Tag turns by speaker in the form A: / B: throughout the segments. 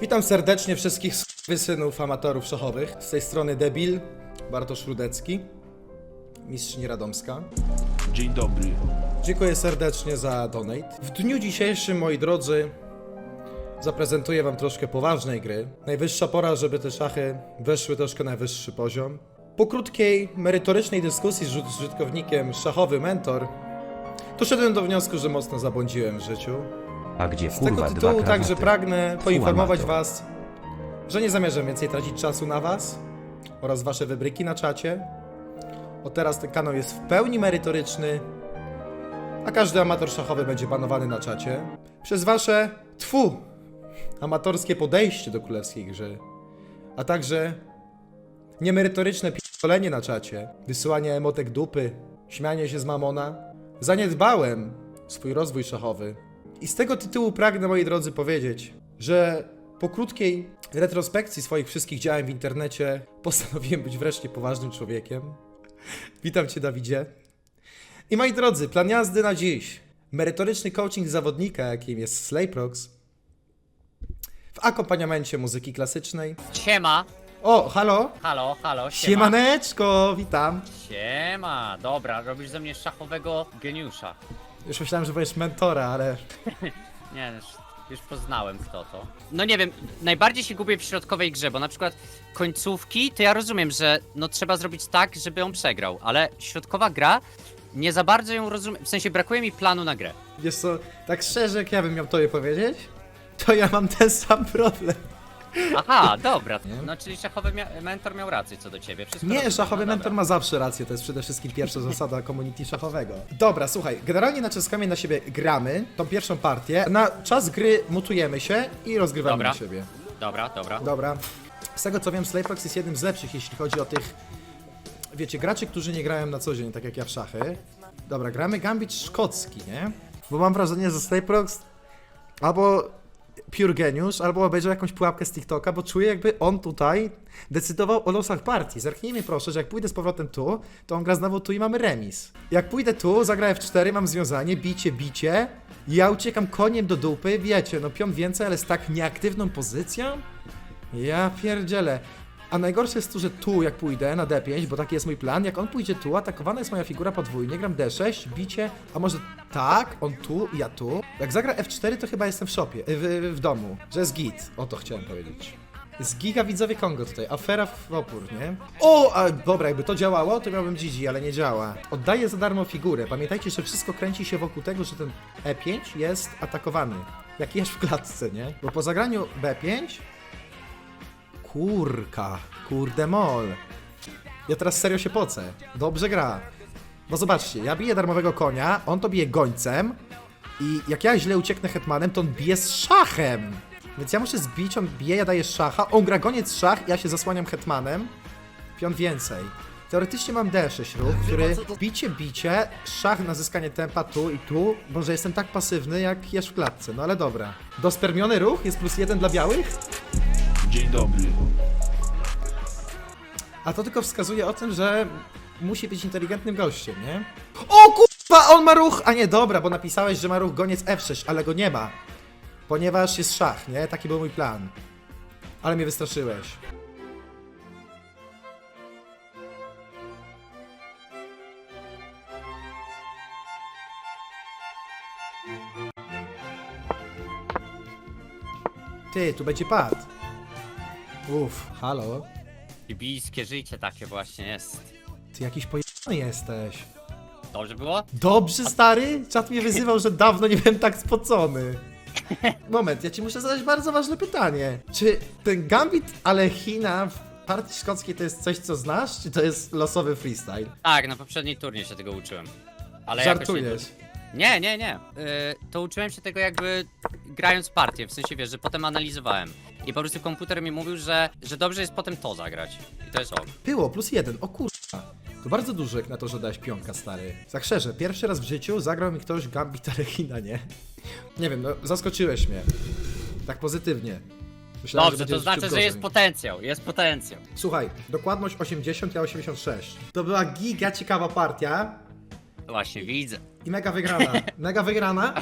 A: Witam serdecznie wszystkich wysynów amatorów szachowych. Z tej strony Debil, Bartosz Rudecki, mistrzyni Radomska.
B: Dzień dobry.
A: Dziękuję serdecznie za donate. W dniu dzisiejszym, moi drodzy, zaprezentuję wam troszkę poważnej gry. Najwyższa pora, żeby te szachy weszły troszkę na wyższy poziom. Po krótkiej, merytorycznej dyskusji z użytkownikiem szachowy mentor, doszedłem do wniosku, że mocno zabłądziłem w życiu.
C: A gdzie
A: Z
C: kurwa
A: tego
C: dwa
A: tytułu
C: krawaty?
A: także pragnę poinformować. Was, że nie zamierzam więcej tracić czasu na Was oraz Wasze wybryki na czacie. Od teraz ten kanał jest w pełni merytoryczny, a każdy amator szachowy będzie banowany na czacie przez Wasze tfu amatorskie podejście do królewskiej gry, a także niemerytoryczne pierdolenie na czacie, wysyłanie emotek dupy, śmianie się z mamona. Zaniedbałem swój rozwój szachowy i z tego tytułu pragnę, moi drodzy, powiedzieć, że po krótkiej retrospekcji swoich wszystkich działań w internecie postanowiłem być wreszcie poważnym człowiekiem. Witam Cię, Dawidzie. I moi drodzy, plan jazdy na dziś. Merytoryczny coaching zawodnika, jakim jest Slayprox, w akompaniamencie muzyki klasycznej.
D: Siema.
A: O, halo!
D: Halo, halo, siema.
A: Siemaneczko, witam.
D: Siema. Dobra, robisz ze mnie szachowego geniusza.
A: Już myślałem, że będziesz mentora, ale
D: Nie, już, już poznałem kto to. No nie wiem, najbardziej się gubię w środkowej grze, bo na przykład końcówki, to ja rozumiem, że no trzeba zrobić tak, żeby on przegrał, ale środkowa gra, nie za bardzo ją rozumiem, w sensie brakuje mi planu na grę.
A: wiesz co, tak szczerze, jak ja bym miał tobie powiedzieć, to ja mam ten sam problem.
D: Aha, dobra.
A: Nie?
D: No czyli szachowy mia- mentor miał rację co do ciebie. Wszystko
A: Nie,
D: rozumiem,
A: szachowy
D: no
A: mentor
D: dobra.
A: ma zawsze rację, to jest przede wszystkim pierwsza zasada community szachowego. Dobra, słuchaj, generalnie naciskamy na siebie gramy, tą pierwszą partię, na czas gry mutujemy się i rozgrywamy
D: Dobra.
A: na siebie.
D: Dobra, dobra.
A: Dobra. Z tego co wiem, Slayfox jest jednym z lepszych, jeśli chodzi o tych, wiecie, graczy, którzy nie grają na co dzień, tak jak ja w szachy. Dobra, gramy Gambit szkocki, nie? Bo mam wrażenie, że Slayfox albo pure geniusz, albo obejrzał jakąś pułapkę z TikToka, bo czuję jakby on tutaj decydował o losach partii. Zerknijmy proszę, że jak pójdę z powrotem tu, to on gra znowu tu i mamy remis. Jak pójdę tu, zagraję w 4, mam związanie, bicie, bicie, ja uciekam koniem do dupy, wiecie, no pion więcej, ale z tak nieaktywną pozycją? Ja pierdzielę. A najgorsze jest tu, że tu jak pójdę na D5, bo taki jest mój plan, jak on pójdzie tu, atakowana jest moja figura podwójnie, gram D6, bicie, a może tak, on tu, ja tu. Jak zagra F4, to chyba jestem w shopie, w, w, domu, że jest git, o to chciałem powiedzieć. Jest giga widzowie Kongo tutaj, afera w opór, nie? O, a dobra, jakby to działało, to miałbym GG, ale nie działa. Oddaję za darmo figurę. Pamiętajcie, że wszystko kręci się wokół tego, że ten E5 jest atakowany. Jak jesz w klatce, nie? Bo po zagraniu B5 Kurka, kurde mol. Ja teraz serio się pocę. Dobrze gra. Bo zobaczcie, ja biję darmowego konia, on to bije gońcem i jak ja źle ucieknę hetmanem, to on bije z szachem. Więc ja muszę zbić, on bije, ja daję szacha, on gra goniec szach, ja się zasłaniam hetmanem. Pion więcej. Teoretycznie mam D6 ruch, który bicie, bicie, szach na zyskanie tempa tu i tu, może jestem tak pasywny jak jesz w klatce, no ale dobra. Dospermiony ruch jest plus jeden dla białych?
B: Dzień dobry.
A: A to tylko wskazuje o tym, że musi być inteligentnym gościem, nie? O kurwa, on ma ruch! A nie, dobra, bo napisałeś, że ma ruch goniec F6, ale go nie ma. Ponieważ jest szach, nie? Taki był mój plan. Ale mnie wystraszyłeś. Ty, tu będzie pad. Uff, halo.
D: Libijskie życie takie właśnie jest.
A: Ty jakiś pojebany jesteś.
D: Dobrze było?
A: Dobrze, stary? Czat mnie wyzywał, że dawno nie byłem tak spocony. Moment, ja ci muszę zadać bardzo ważne pytanie. Czy ten Gambit Alechina w partii szkockiej to jest coś, co znasz, czy to jest losowy freestyle?
D: Tak, na poprzedniej turnie się tego uczyłem. Ale jakoś
A: Żartujesz.
D: Nie, nie, nie. Yy, to uczyłem się tego jakby grając partię, w sensie wiesz, że potem analizowałem. I po prostu komputer mi mówił, że, że dobrze jest potem to zagrać. I to jest ok.
A: Było, plus jeden, o kurwa. To bardzo dużo jak na to, że dałeś pionka, stary. Tak szczerze, pierwszy raz w życiu zagrał mi ktoś Gambit Alechina, nie? Nie wiem, no zaskoczyłeś mnie. Tak pozytywnie. Myślałem,
D: Dobrze,
A: będzie
D: to znaczy, że jest potencjał, jest potencjał.
A: Słuchaj, dokładność 80, ja 86. To była giga ciekawa partia
D: Właśnie, widzę.
A: i mega wygrana. Mega wygrana.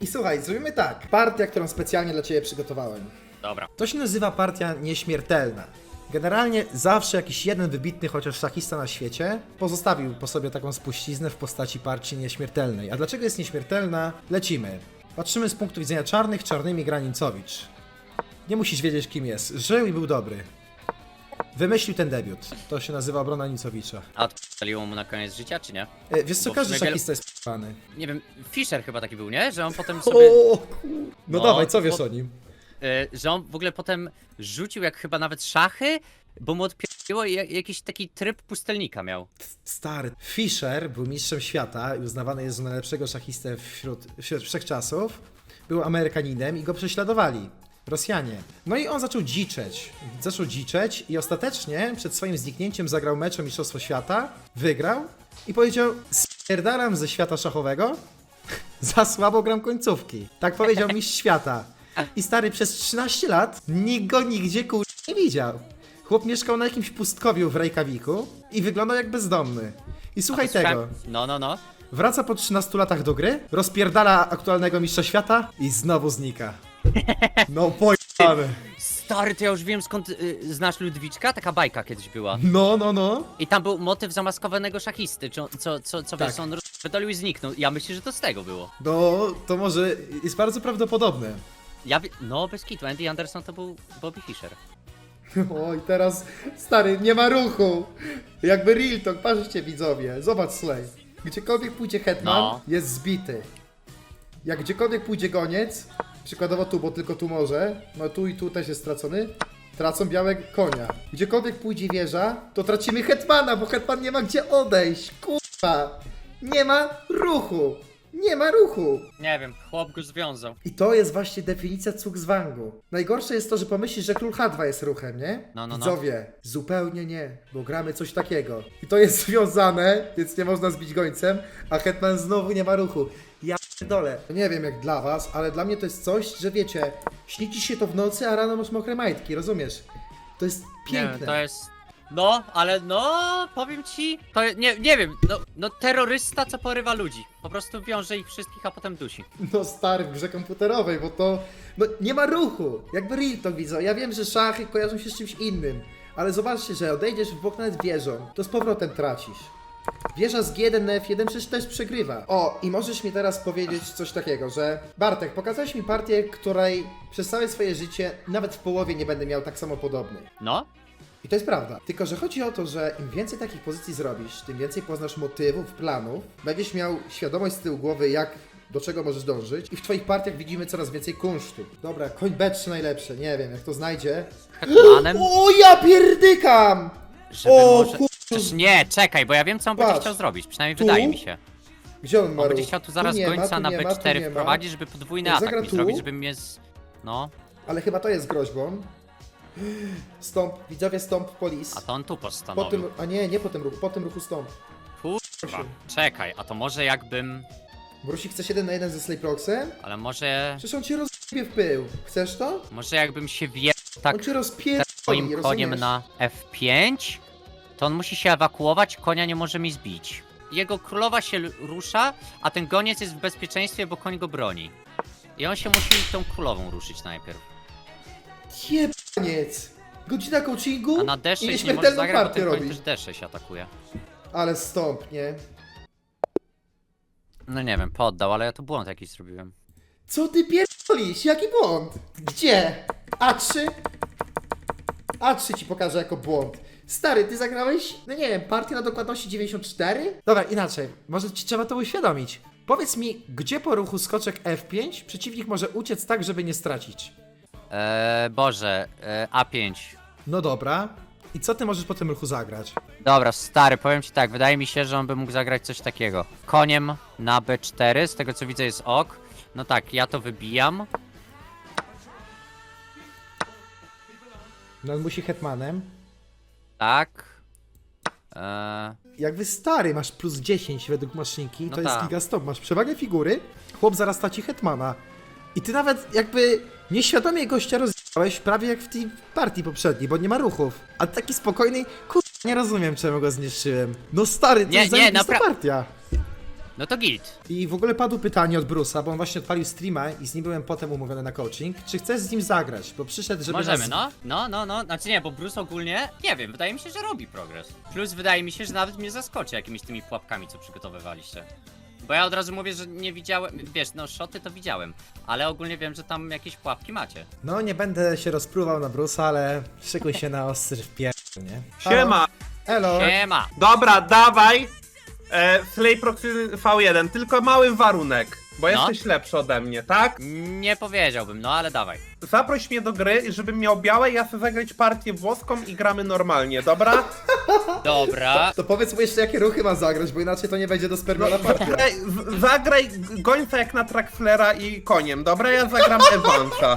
A: I słuchaj, zrobimy tak. Partia, którą specjalnie dla Ciebie przygotowałem.
D: Dobra.
A: To się nazywa partia nieśmiertelna. Generalnie zawsze jakiś jeden wybitny chociaż szachista na świecie pozostawił po sobie taką spuściznę w postaci partii nieśmiertelnej. A dlaczego jest nieśmiertelna? Lecimy. Patrzymy z punktu widzenia czarnych, czarnymi gra Nincowicz. Nie musisz wiedzieć kim jest. Żył i był dobry. Wymyślił ten debiut. To się nazywa obrona Nincowicza.
D: A odpaliło mu na koniec życia, czy nie?
A: E, wiesz co,
D: Bo w
A: każdy
D: sumie
A: szachista jest p***any.
D: Nie wiem, Fischer chyba taki był, nie? Że on potem sobie...
A: O, kur- No
D: No,
A: dawaj, co
D: bo-
A: wiesz o nim?
D: Y, że on w ogóle potem rzucił jak chyba nawet szachy, bo mu odpięło jakiś taki tryb pustelnika miał.
A: Stary. Fischer był mistrzem świata i uznawany jest za najlepszego szachistę wśród, wśród wszechczasów. Był Amerykaninem i go prześladowali. Rosjanie. No i on zaczął dziczeć. Zaczął dziczeć i ostatecznie przed swoim zniknięciem zagrał mecz o Mistrzostwo Świata, wygrał i powiedział spierdalam ze świata szachowego, za słabo gram końcówki. Tak powiedział mistrz świata. I stary przez 13 lat nikt go nigdzie kur... nie widział. Chłop mieszkał na jakimś pustkowiu w Reykjaviku i wyglądał jak bezdomny. I słuchaj tego.
D: No, no, no.
A: Wraca po 13 latach do gry, rozpierdala aktualnego mistrza świata i znowu znika. No pojebane.
D: Stary, to ja już wiem skąd y, znasz Ludwiczka? Taka bajka kiedyś była.
A: No, no, no.
D: I tam był motyw zamaskowanego szachisty, czy on, co, co, co
A: Tak.
D: wiesz, on rozpętolił i zniknął. Ja myślę, że to z tego było.
A: No, to może jest bardzo prawdopodobne.
D: Ja. No, bez kitu, Andy Anderson to był Bobby Fischer.
A: Oj, teraz stary, nie ma ruchu. Jakby real talk, patrzcie widzowie, zobacz Slay. Gdziekolwiek pójdzie Hetman,
D: No.
A: jest zbity. Jak gdziekolwiek pójdzie goniec, przykładowo tu, bo tylko tu może, no tu i tu też jest stracony, tracą białego konia. Gdziekolwiek pójdzie wieża, to tracimy Hetmana, bo Hetman nie ma gdzie odejść, kurwa. Nie ma ruchu. Nie ma ruchu.
D: Nie wiem, chłop go związał.
A: I to jest właśnie definicja Zwangu. Najgorsze jest to, że pomyślisz, że król H2 jest ruchem, nie?
D: No, no, no.
A: Widzowie, zupełnie nie, bo gramy coś takiego. I to jest związane, więc nie można zbić gońcem, a Hetman znowu nie ma ruchu. Ja dole. Nie wiem jak dla was, ale dla mnie to jest coś, że wiecie, śni ci się to w nocy, a rano masz mokre majtki, rozumiesz? To jest
D: Nie
A: piękne.
D: wiem, to jest... No, ale no, powiem ci, to nie, nie wiem, no, no terrorysta, co porywa ludzi. Po prostu wiąże ich wszystkich, a potem dusi.
A: No stary, w grze komputerowej, bo to... No nie ma ruchu. Jakby real to widzą. Ja wiem, że szachy kojarzą się z czymś innym. Ale zobaczcie, że odejdziesz w bok nawet wieżą, to z powrotem tracisz. Wieża z G1 na F1 przecież też przegrywa. O, i możesz mi teraz powiedzieć coś takiego, że Bartek, pokazałeś mi partię, której przez całe swoje życie nawet w połowie nie będę miał tak samo podobnej.
D: No,
A: I to jest prawda. Tylko, że chodzi o to, że im więcej takich pozycji zrobisz, tym więcej poznasz motywów, planów, będziesz miał świadomość z tyłu głowy, jak, do czego możesz dążyć i w twoich partiach widzimy coraz więcej kunsztu. Dobra, koń B3 najlepsze, nie wiem, jak to znajdzie.
D: hetmanem,
A: O, ja pierdykam!
D: żeby
A: o,
D: może...
A: kur...
D: Przecież nie, czekaj, bo ja wiem, co on będzie
A: Patrz.
D: chciał zrobić, przynajmniej
A: Tu?
D: wydaje mi się.
A: Gdzie on ma
D: On będzie chciał tu zaraz
A: nie ma,
D: gońca
A: tu
D: na
A: nie ma, tu
D: B4
A: nie ma.
D: wprowadzić, żeby podwójny atak mi
A: tu?
D: zrobić, żeby mnie z... No,
A: Ale chyba to jest groźbą. Stąp, widzowie stąp polis.
D: a to on tu
A: Po
D: postanowił.
A: tym, a nie, nie po tym ruchu, po tym ruchu stąp.
D: Kurwa, czekaj, a to może jakbym...
A: Brusik chce 1 na 1 ze Slayproxem?
D: Ale może...
A: Przecież on cię rozpie w pył. Chcesz to?
D: Może jakbym się wie tak
A: on cię rozpierdoli,
D: swoim koniem
A: rozumiesz?
D: na F5, to on musi się ewakuować, konia nie może mi zbić. Jego królowa się l- rusza, a ten goniec jest w bezpieczeństwie, bo koń go broni. I on się musi tą królową ruszyć najpierw.
A: Jebaniec! Godzina coachingu
D: A na
A: i
D: D6 nie może
A: nieśmiertelną
D: zagrać, bo
A: partię
D: ten koń
A: robi.
D: też D6 atakuje.
A: Ale stąp, nie?
D: No nie wiem, poddał, ale ja tu błąd jakiś zrobiłem.
A: Co ty pierdolisz? Jaki błąd? Gdzie? A3? A3 ci pokażę jako błąd. Stary, ty zagrałeś, no nie wiem, partię na dokładności 94? Dobra, inaczej. Może ci trzeba to uświadomić. Powiedz mi, gdzie po ruchu skoczek F5 przeciwnik może uciec tak, żeby nie stracić?
D: Eee, Boże, eee, A5.
A: No dobra. I co ty możesz po tym ruchu zagrać?
D: Dobra, stary, powiem ci tak, wydaje mi się, że on by mógł zagrać coś takiego. Koniem na B4, z tego co widzę jest ok. No tak, ja to wybijam.
A: No on musi hetmanem.
D: Tak. Eee,
A: Jak wy stary masz plus 10 według maszynki, to
D: No
A: jest
D: tak.
A: gigastop. Masz przewagę figury, chłop zaraz ci hetmana. I ty nawet jakby nieświadomie gościa rozjechałeś prawie jak w tej partii poprzedniej, bo nie ma ruchów. A taki spokojny, kur... nie rozumiem czemu go zniszczyłem. No stary, to
D: Nie,
A: jest
D: nie, napra-
A: partia.
D: No to git.
A: I w ogóle padło pytanie od Bruce'a, bo on właśnie odpalił streama i z nim byłem potem umówiony na coaching. Czy chcesz z nim zagrać? Bo przyszedł, żeby
D: Możemy,
A: nas...
D: no. No, no, no. Znaczy nie, bo Bruce ogólnie, nie wiem, wydaje mi się, że robi progres. Plus wydaje mi się, że nawet mnie zaskoczy jakimiś tymi pułapkami, co przygotowywaliście. Bo ja od razu mówię, że nie widziałem, wiesz, no szoty to widziałem, ale ogólnie wiem, że tam jakieś pułapki macie.
A: No nie będę się rozpruwał na Bruce'a, ale szykuj się na ostry wpier... nie?
C: Siema.
A: Elo.
D: Siema!
C: Dobra, dawaj. E, Slayproxy V1, tylko mały warunek, bo
D: No.
C: jesteś lepszy ode mnie, tak?
D: Nie powiedziałbym, no ale dawaj.
C: Zaproś mnie do gry, żebym miał białe, ja chcę zagrać partię włoską i gramy normalnie, dobra?
D: Dobra.
A: To powiedz mu jeszcze jakie ruchy ma zagrać, bo inaczej to nie będzie do spermiona partia.
C: Zagraj, gońca jak na Traxlera i koniem, dobra? Ja zagram Evansa.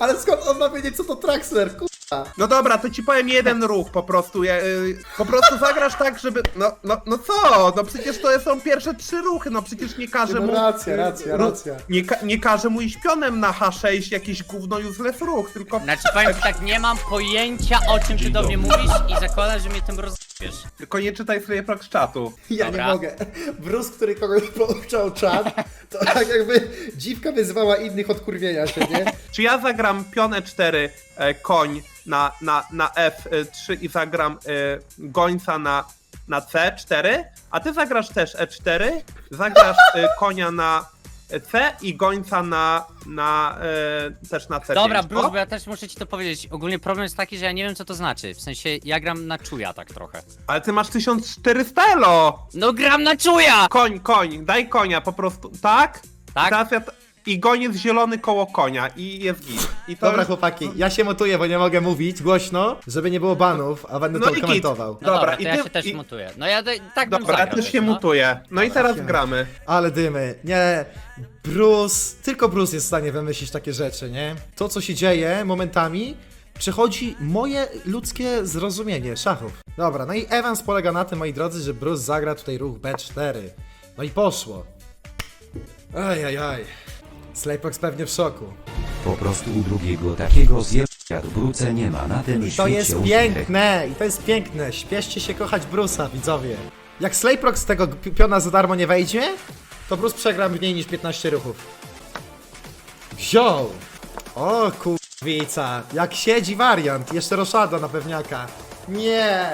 A: Ale skąd on ma wiedzieć co to Traxler, kurwa?
C: No dobra, to ci powiem jeden ruch po prostu. Ja, y, po prostu zagrasz tak, żeby. No, no, no co? No przecież to są pierwsze trzy ruchy, no przecież nie każe
A: No
C: mu.
A: racja, racja,
C: ru-
A: racja.
C: Nie, ka- nie każe mu iść pionem na H6 jakiś gówno useless ruch, tylko.
D: Znaczy powiem ci tak, nie mam pojęcia o czym ty do mnie mówisz i zakładam, że mnie tym rozwiesz.
C: Tylko nie czytaj Slayprox czatu.
A: Ja
D: Dobra.
A: nie mogę. Bruce, który kogoś pouczał czat, to tak jakby dziwka wyzwała innych od kurwienia się, nie?
C: Czy ja zagram pion E4, e, koń na, na, na F3 i zagram e, gońca na, na C4, a ty zagrasz też E4, zagrasz e, konia na C i gońca na, na e, też na C5.
D: Dobra,
C: o?
D: Bruce, bo ja też muszę ci to powiedzieć. Ogólnie problem jest taki, że ja nie wiem co to znaczy. W sensie ja gram na czuja tak trochę.
C: Ale ty masz 1400 elo!
D: No gram na czuja!
C: Koń, koń, daj konia po prostu, tak?
D: Tak?
C: Teraz ja t- I goniec zielony koło konia i jest git. I to
A: Dobra
C: już-
A: chłopaki, ja się mutuję, bo nie mogę mówić głośno, żeby nie było banów, a będę
C: No
A: to
C: git.
A: komentował.
D: No dobra,
C: Dobra,
D: to
C: i
D: ja
C: ty-
D: się też
C: i-
D: mutuję. No ja de- tak bym
C: Dobra, ja
D: zagrał
C: też się
D: no.
C: mutuję. No i teraz gramy.
A: Ale dymy, nie. Bruce, tylko Bruce jest w stanie wymyślić takie rzeczy, nie? To, co się dzieje momentami, przechodzi moje ludzkie zrozumienie szachów. Dobra, no i Evans polega na tym, moi drodzy, że Bruce zagra tutaj ruch B4. No i poszło. Ajajaj. Slayprox pewnie w szoku.
E: Po prostu u drugiego takiego zjebcia Bruce nie ma na tym
A: I to
E: świecie
A: jest
E: uśmiech.
A: piękne, i to jest piękne. Śpieszcie się kochać Bruce'a, widzowie. Jak Slayprox z tego pi- piona za darmo nie wejdzie, to Bruce przegra mniej niż 15 ruchów. Wziął! O kurwica, jak siedzi wariant, jeszcze roszada na pewniaka. Nie!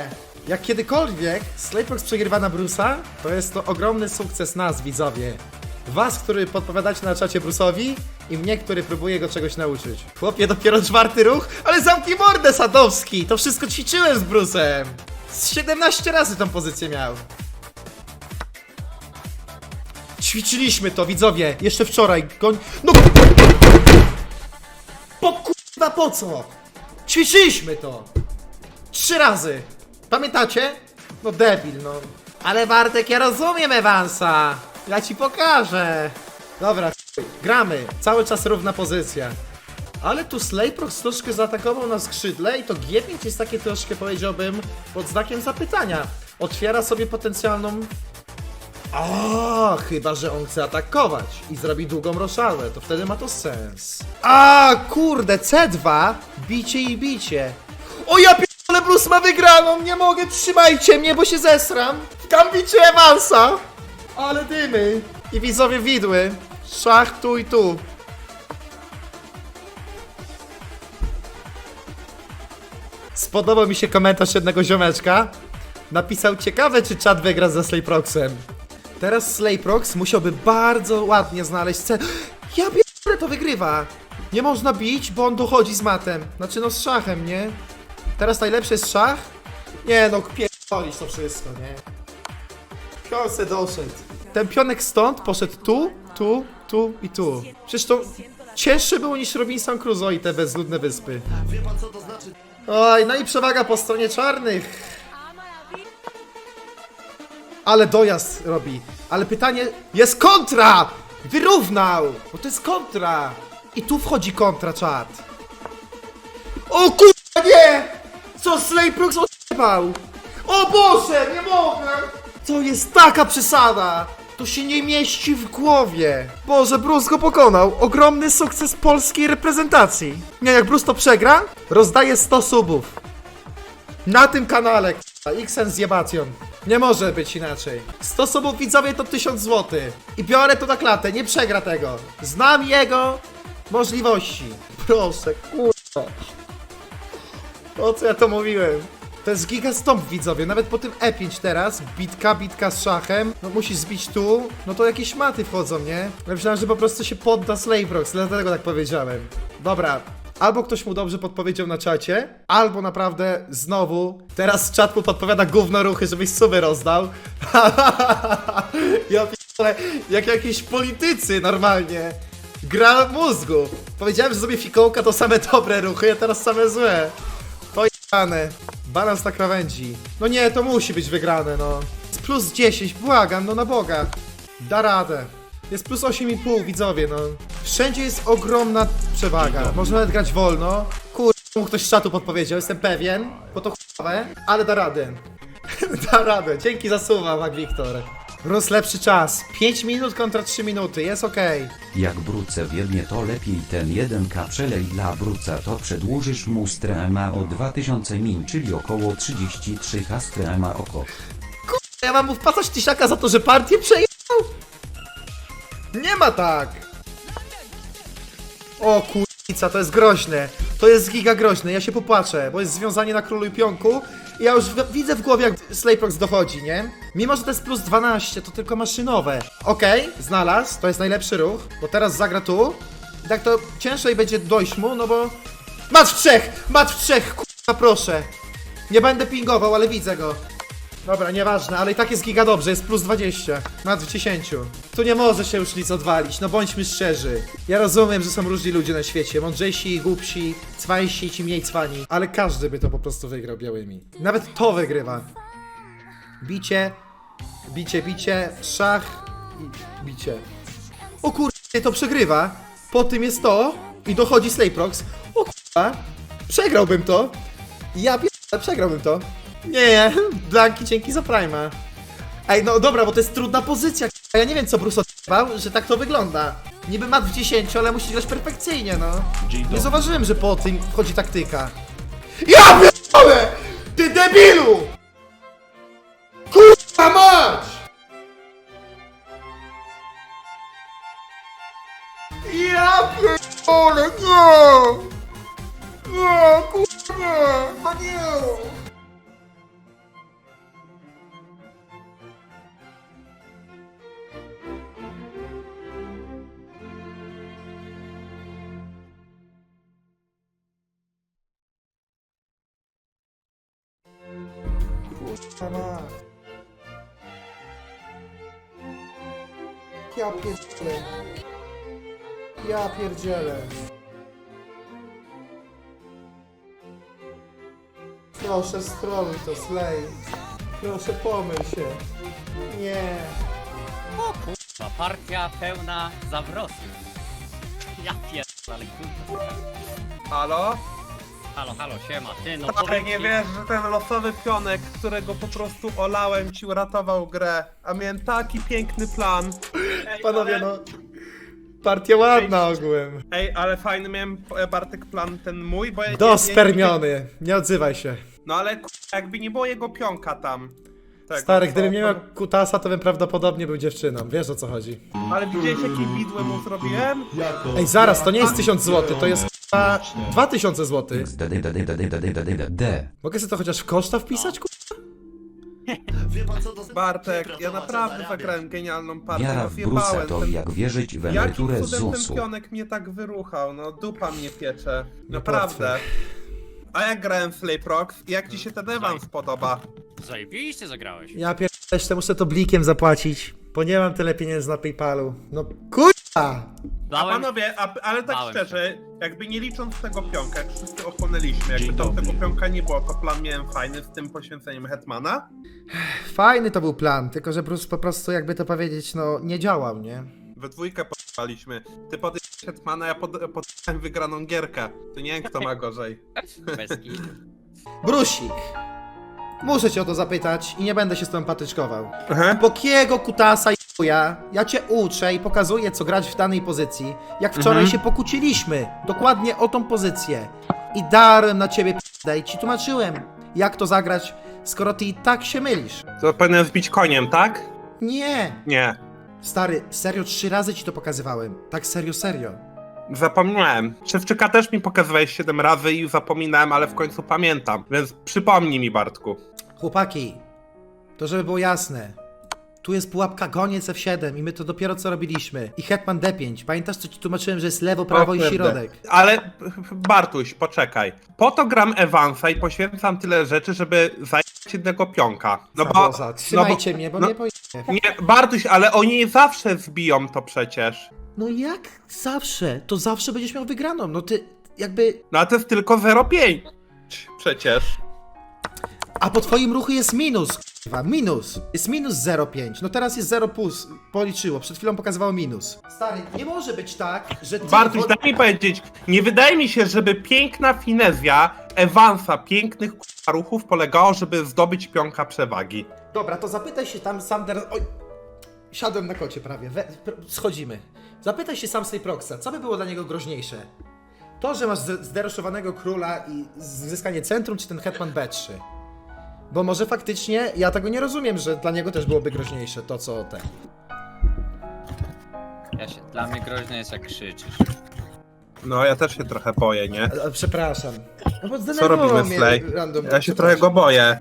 A: Jak kiedykolwiek Slayprox przegrywa na Bruce'a, to jest to ogromny sukces nas, widzowie. Was, który podpowiadacie na czacie Bruce'owi i mnie, który próbuje go czegoś nauczyć. Chłopie, dopiero czwarty ruch, ale zamknij mordę, Sadowski! To wszystko ćwiczyłem z Bruce'em! Z 17 razy tą pozycję miał. Ćwiczyliśmy to, widzowie, jeszcze wczoraj. Goń... No po kurwa po co? Ćwiczyliśmy to! Trzy razy! Pamiętacie? No debil, no. Ale Bartek, ja rozumiem Evansa! Ja ci pokażę! Dobra, gramy. Cały czas równa pozycja. Ale tu Slayprox troszkę zaatakował na skrzydle i to G5 jest takie troszkę, powiedziałbym, pod znakiem zapytania. Otwiera sobie potencjalną a, chyba, że on chce atakować i zrobi długą roszadę, to wtedy ma to sens. A, kurde, C2, bicie i bicie. O ja ale Bruce ma wygraną, nie mogę, trzymajcie mnie, bo się zesram. Tam bicie Evansa. Ale dymy. I widzowie widły. Szach tu i tu. Spodobał mi się komentarz jednego ziomeczka. Napisał ciekawe, czy czat wygra ze Slayproxem. Teraz Slayprox musiałby bardzo ładnie znaleźć cel. Ja pierdolę, to wygrywa. Nie można bić, bo on dochodzi z matem. Znaczy no z szachem, nie? Teraz najlepszy jest szach? Nie no, pierdolisz to wszystko, nie? Se doszedł. Ten pionek stąd poszedł tu, tu, tu i tu. Przecież to cięższe było niż Robinson Crusoe i te bezludne wyspy. Oj, no i przewaga po stronie czarnych. Ale dojazd robi. Ale pytanie, jest kontra! Wyrównał! Bo to jest kontra! I tu wchodzi kontra, czat. O kurwa, nie! Co Slayprox odjebał? O Boże, nie mogę! To jest taka przesada! To się nie mieści w głowie. Boże, Bruce go pokonał. Ogromny sukces polskiej reprezentacji. Nie, jak Bruce to przegra, rozdaje 100 subów. Na tym kanale. Xen z jebacją. Nie może być inaczej. 100 subów widzowie to 1000 zł. I biorę to na klatę, nie przegra tego. Znam jego możliwości. Proszę, kurwa. O co ja to mówiłem? To jest giga stomp widzowie, nawet po tym E5 teraz, bitka, bitka z szachem, no musisz zbić tu, no to jakieś maty wchodzą, nie? Ja myślałem, że po prostu się podda Slavebrox, dlatego tak powiedziałem. Dobra, albo ktoś mu dobrze podpowiedział na czacie, albo naprawdę znowu, teraz czat mu podpowiada gówno ruchy, żebyś suby rozdał. ja pierdolę, jak jakiś politycy normalnie. Gra mózgu. Powiedziałem, że zrobię fikołka to same dobre ruchy, a teraz same złe. Pojane. Balans na krawędzi. No nie, to musi być wygrane, no. Jest plus 10, błagam, no na Boga. Da radę. Jest plus 8,5, widzowie, no. Wszędzie jest ogromna przewaga. Można nawet grać wolno. Kur... mu ktoś z czatu podpowiedział, jestem pewien, bo to chujowe, ale da radę. da radę. Dzięki za suwa, Mac Wiktor. Rus lepszy czas. 5 minut kontra 3 minuty, jest okej.
E: Jak Bruce wielnie to lepiej ten 1k przelej dla Bruca to przedłużysz mu strema o 2000 min, czyli około 33 h strema oko.
A: Ja mam mu tysiaka za to, że partię przejął? Nie ma tak! O kurwica, to jest groźne. To jest giga groźne, ja się popłaczę, bo jest związanie na królu i pionku ja już w- widzę w głowie, jak Slayprox dochodzi, nie? Mimo, że to jest plus 12, to tylko maszynowe. Okej, znalazł, to jest najlepszy ruch, bo teraz zagra tu. I tak to ciężej będzie dojść mu, no bo... Mat w trzech! Mat w trzech, kurwa, proszę! Nie będę pingował, ale widzę go. Dobra, nieważne, ale i tak jest giga dobrze, jest plus 20. Nad w 10. Tu nie może się już nic odwalić, no bądźmy szczerzy. Ja rozumiem, że są różni ludzie na świecie, mądrzejsi, głupsi, cwańsi, ci mniej cwani, ale każdy by to po prostu wygrał białymi. Nawet to wygrywa. Bicie, bicie, bicie, szach i bicie. O kurde, to przegrywa. Po tym jest to i dochodzi Slayprox. O kurwa, przegrałbym to. Ja pierdolę, przegrałbym to. Nie, Blanki, dzięki za Prima. Ej, no dobra, bo to jest trudna pozycja. k***a. Ja nie wiem, co Bruce odjebał, że tak to wygląda. Niby mat w 10, ale musi grać perfekcyjnie, no. Nie zauważyłem, że po tym wchodzi taktyka. Ja pierdolę! Ty debilu! Kurwa mać! Ja pierdolę, nie! Nie, kurwa, no nie! Kurwa mać. Ja pierdzielę. Ja pierdzielę. Proszę stroluj to, Slay. Proszę pomyl się. Nie.
D: Ta partia pełna zawrotów. Ja pierdolę, ale kurwa.
C: Halo?
D: Halo, halo, siema, ty no
C: Ale
D: powiedz
C: nie wiesz, że ten losowy pionek, którego po prostu olałem, ci uratował grę. A miałem taki piękny plan. Ej,
A: Panowie,
C: ale,
A: no. Partia ładna ogółem.
C: Ej, ale fajny miałem e, Bartek plan ten mój, bo ja... nie-
A: Dospermiony. Nie odzywaj się.
C: No ale k- jakby nie było jego pionka tam. Tego,
A: Stary,
C: to-
A: gdybym nie miał kutasa, to bym prawdopodobnie był dziewczyną. Wiesz o co chodzi.
C: Ale widziałeś jakie widły mu zrobiłem?
A: Ej, zaraz, to nie jest 1000 zł, to jest k***a, 2000 zł.
E: D.
A: Mogę sobie to chociaż w koszta wpisać, ku...
C: Bartek, ja naprawdę zagrałem genialną partię.
E: Wiara
C: no
E: w
C: zjebałem
E: to
C: ten...
E: jak wierzyć w
C: Jakim
E: emeryturę z
C: cudem ten
E: ZUS-u.
C: pionek mnie tak wyruchał? No dupa mnie piecze. Naprawdę. A jak grałem w Slayprox? Jak ci się ten Evans podoba?
D: Zajebiście zagrałeś.
A: Ja pierdolę, muszę to blikiem zapłacić, bo nie mam tyle pieniędzy na Paypalu. No kurwa!
C: A
D: Dałem...
C: panowie, a, ale tak
D: Bałem
C: szczerze, jakby nie licząc tego pionka, jak wszyscy ochłonęliśmy, jakby
B: Dzień
C: tam
B: dobry.
C: tego pionka nie było, to plan miałem fajny z tym poświęceniem Hetmana.
A: Fajny to był plan, tylko że Bruce po prostu, jakby to powiedzieć, no nie działał, nie?
C: We dwójkę podpaliśmy. Ty pod Hetmana, ja pod, wygraną gierkę. To nie wiem kto ma gorzej.
D: Bez kitu.
A: Brusik! Muszę cię o to zapytać i nie będę się z tobą patyczkował.
C: Aha.
A: Pokiego kutasa i chuja, ja cię uczę i pokazuję, co grać w danej pozycji, jak wczoraj się pokłóciliśmy. Dokładnie o tą pozycję. I darłem na ciebie p***a i ci tłumaczyłem, jak to zagrać skoro ty i tak się mylisz?
C: To powinienem zbić koniem, tak?
A: Nie!
C: Nie.
A: Stary, serio trzy razy ci to pokazywałem. Tak serio, serio.
C: Zapomniałem. Szewczyka też mi pokazywałeś 7 razy i zapominałem, ale w końcu pamiętam. Więc przypomnij mi, Bartku.
A: Chłopaki, to żeby było jasne. Tu jest pułapka goniec F7 i my to dopiero co robiliśmy. I Hetman D5. Pamiętasz co ci tłumaczyłem, że jest lewo, prawo i
C: kurde.
A: środek?
C: Ale Bartuś, poczekaj. Po to gram Evansa i poświęcam tyle rzeczy, żeby zająć jednego pionka. No bo,
A: Zawoza,
C: no
A: Trzymajcie mnie, bo
C: no,
A: nie pojdzie.
C: Nie, Bartuś, ale oni zawsze zbiją to przecież.
A: No jak zawsze? To zawsze będziesz miał wygraną. No ty jakby...
C: No a to jest tylko 0,5. Przecież.
A: A po twoim ruchu jest minus, k***wa, minus. Jest minus 0,5. No teraz jest 0 plus. Policzyło, przed chwilą pokazywało minus. Stary, nie może być tak, że ty...
C: Bartuś,
A: od-
C: daj mi powiedzieć, nie wydaje mi się, żeby piękna finezja Evansa, pięknych k***a ruchów polegało, żeby zdobyć pionka przewagi.
A: Dobra, to zapytaj się tam sam teraz. Oj, siadłem na kocie prawie. We, pr- schodzimy. Zapytaj się sam Proxa, co by było dla niego groźniejsze? To, że masz z- zderoszowanego króla i zyskanie centrum, czy ten Hetman B3? Bo może faktycznie, ja tego nie rozumiem, że dla niego też byłoby groźniejsze to, co ten.
D: Ja się, dla mnie groźne jest jak krzyczysz.
C: No, ja też się trochę boję, nie?
A: E, Przepraszam. No bo
C: Co
A: zdenerwował
C: robimy,
A: mnie
C: Slay?
A: random.
C: Ja się trochę go boję.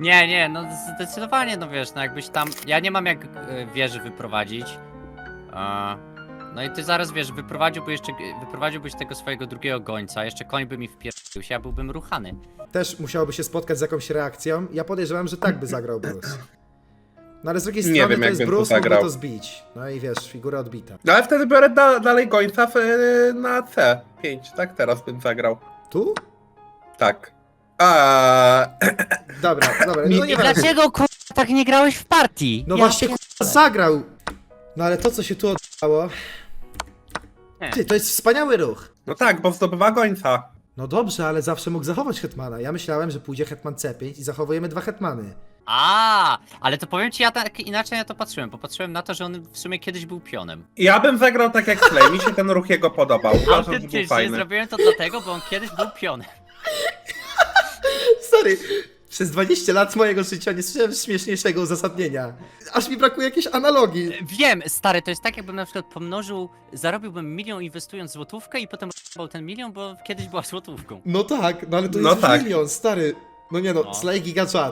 D: Nie, nie, no zdecydowanie, no wiesz, no jakbyś tam... Ja nie mam jak e, wieży wyprowadzić. A, no i ty zaraz, wiesz, wyprowadziłby jeszcze, wyprowadziłbyś tego swojego drugiego gońca, jeszcze koń by mi wpierdolił się, ja byłbym ruchany.
A: Też musiałoby się spotkać z jakąś reakcją. Ja podejrzewam, że tak by zagrał Bruce. No ale z drugiej
C: Nie
A: strony
C: wiem,
A: to
C: jak
A: jest
C: bym to
A: Bruce, mógłby
C: zagrał.
A: to zbić. No i wiesz, figura odbita.
C: No ale wtedy biorę da dalej gońca w, na C5, tak? Teraz bym zagrał.
A: Tu?
C: Tak. A,
A: Dobra, dobra, no nie
D: I dlaczego kurwa tak nie grałeś w partii?
A: No
D: Ja
A: właśnie
D: pier-
A: zagrał! No ale to co się tu oddało.
D: Nie.
A: Ty, to jest wspaniały ruch.
C: no tak, bo zdobywa gońca.
A: No dobrze, ale zawsze mógł zachować hetmana. Ja myślałem, że pójdzie hetman C5 i zachowujemy dwa hetmany.
D: A, ale to powiem ci, ja tak inaczej na to patrzyłem. Popatrzyłem na to, że on w sumie kiedyś był pionem.
C: Ja bym zagrał tak jak Slay, mi się ten ruch jego podobał. Uważam, że był
D: Autentycznie
C: fajny.
D: zrobiłem to dlatego, bo on kiedyś był pionem.
A: Sorry, przez 20 lat mojego życia nie słyszałem śmieszniejszego uzasadnienia. Aż mi brakuje jakiejś analogii.
D: Wiem, stary, to jest tak, jakbym na przykład pomnożył, zarobiłbym milion inwestując złotówkę i potem był ten milion, bo kiedyś była złotówką.
A: No tak, no ale to
C: No
A: jest
C: tak.
A: milion, stary. No nie no,
D: No.
A: Slay Giga Chat.